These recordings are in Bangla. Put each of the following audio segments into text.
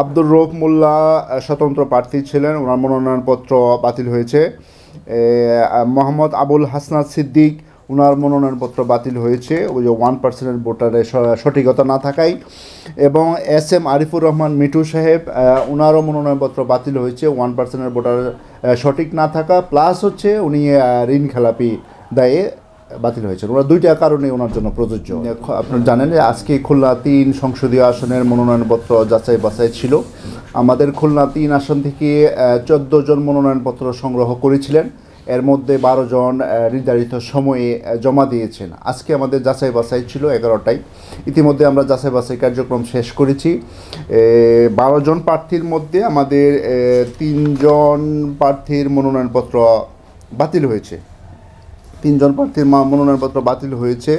আব্দুর রৌফ মোল্লা স্বতন্ত্র প্রার্থী ছিলেন। ওনার মনোনয়নপত্র বাতিল হয়েছে। মোহাম্মদ আবুল হাসনাত সিদ্দিক, ওনার মনোনয়নপত্র বাতিল হয়েছে। ওই যে ওয়ান পার্সেন্টের ভোটারের সঠিকতা না থাকায়। এবং এস এম আরিফুর রহমান মিঠু সাহেব ওনারও মনোনয়নপত্র বাতিল হয়েছে। ওয়ান পার্সেন্টের ভোটার সঠিক না থাকা। প্লাস হচ্ছে উনি ঋণ খেলাপি দায়ে বাতিল হয়েছে ওনার দুইটা কারণে ওনার জন্য প্রযোজ্য। আপনারা জানেন যে আজকে খুলনা তিন সংসদীয় আসনের মনোনয়নপত্র যাচাই বাছাই ছিল। আমাদের খুলনা তিন আসন থেকে চোদ্দ জন মনোনয়নপত্র সংগ্রহ করেছিলেন। এর মধ্যে বারো জন নির্ধারিত সময়ে জমা দিয়েছেন। আজকে আমাদের যাচাই বাছাই ছিল এগারোটায়। ইতিমধ্যে আমরা যাচাই বাছাই কার্যক্রম শেষ করেছি। বারো জন প্রার্থীর মধ্যে আমাদের তিনজন প্রার্থীর মনোনয়নপত্র বাতিল হয়েছে। তিনজন প্রার্থীর মনোনয়নপত্র বাতিল হয়েছে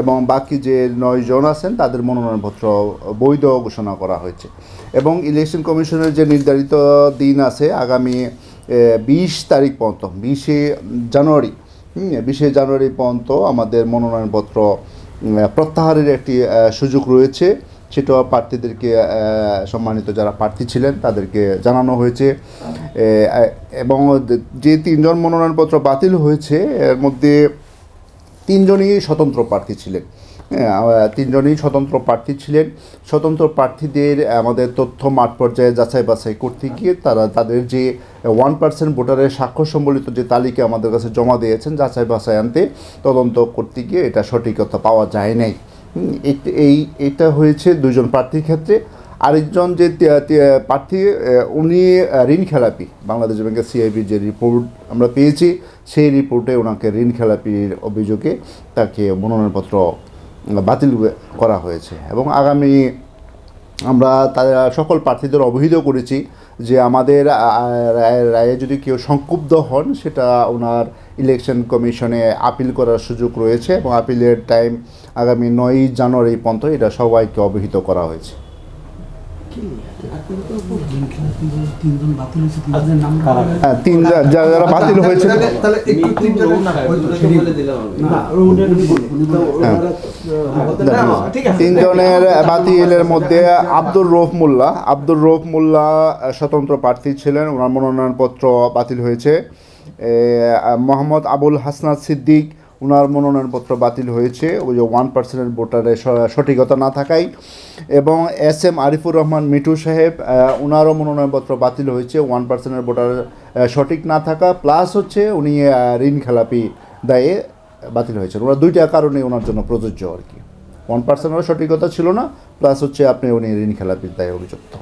এবং বাকি যে নয় জন আছেন, তাদের মনোনয়নপত্র বৈধ ঘোষণা করা হয়েছে। এবং ইলেকশন কমিশনের যে নির্ধারিত দিন আছে, আগামী বিশ তারিখ পর্যন্ত, বিশে জানুয়ারি বিশে জানুয়ারি পর্যন্ত আমাদের মনোনয়নপত্র প্রত্যাহারের একটি সুযোগ রয়েছে। সেটা প্রার্থীদেরকে সম্মানিত যারা প্রার্থী ছিলেন, তাদেরকে জানানো হয়েছে। এবং যে তিনজন মনোনয়নপত্র বাতিল হয়েছে, এর মধ্যে তিনজনই স্বতন্ত্র প্রার্থী ছিলেন। তিনজনই স্বতন্ত্র প্রার্থী ছিলেন। স্বতন্ত্র প্রার্থীদের আমাদের তথ্য মাঠ পর্যায়ে যাচাই বাছাই করতে গিয়ে তারা তাদের যে ওয়ান পার্সেন্ট ভোটারের স্বাক্ষর সম্বলিত যে তালিকা আমাদের কাছে জমা দিয়েছেন যাচাই বাছাই আনতে, তদন্ত করতে গিয়ে এটা সঠিকতা পাওয়া যায় নাই। এই, এটা হয়েছে দুজন প্রার্থীর ক্ষেত্রে। আরেকজন যে প্রার্থী উনি ঋণ খেলাপি। বাংলাদেশ ব্যাংকের সিআইবির যে রিপোর্ট আমরা পেয়েছি, সেই রিপোর্টে ওনাকে ঋণ খেলাপির অভিযোগে তাকে মনোনয়নপত্র বাতিল করা হয়েছে। এবং আগামী আমরা তারা সকল প্রার্থীদের অবহিত করেছি যে আমাদের রায়ে যদি কেউ সংক্ষুব্ধ হন, সেটা ওনার ইলেকশন কমিশনে আপিল করার সুযোগ রয়েছে এবং আপিলের টাইম আগামী নয়ই জানুয়ারি পর্যন্ত এটা সবাইকে অবহিত করা হয়েছে তিনজন বাতিল হয়েছে তিনজনের নাম হ্যাঁ তিন যারা বাতিল হয়েছে হ্যাঁ। তিনজনের বাতিলের মধ্যে আব্দুর রৌফ মোল্লা আব্দুর রৌফ মোল্লা স্বতন্ত্র প্রার্থী ছিলেন, ওনার মনোনয়নপত্র বাতিল হয়েছে মোহাম্মদ আবুল হাসনাত সিদ্দিক ওনার মনোনয়নপত্র বাতিল হয়েছে, ওই যে ওয়ান পার্সেন্টের ভোটারের সঠিকতা না থাকায়। এবং এস এম আরিফুর রহমান মিঠু সাহেব ওনারও মনোনয়নপত্র বাতিল হয়েছে ওয়ান পার্সেন্টের ভোটার সঠিক না থাকা প্লাস হচ্ছে উনি ঋণ খেলাপি দায়ে বাতিল হয়েছেন। ওনার দুইটা কারণে ওনার জন্য প্রযোজ্য আর কি। ওয়ান পার্সেন্টেরও সঠিকতা ছিল না প্লাস হচ্ছে আপনি উনি ঋণ খেলাপির দায়ে অভিযুক্ত।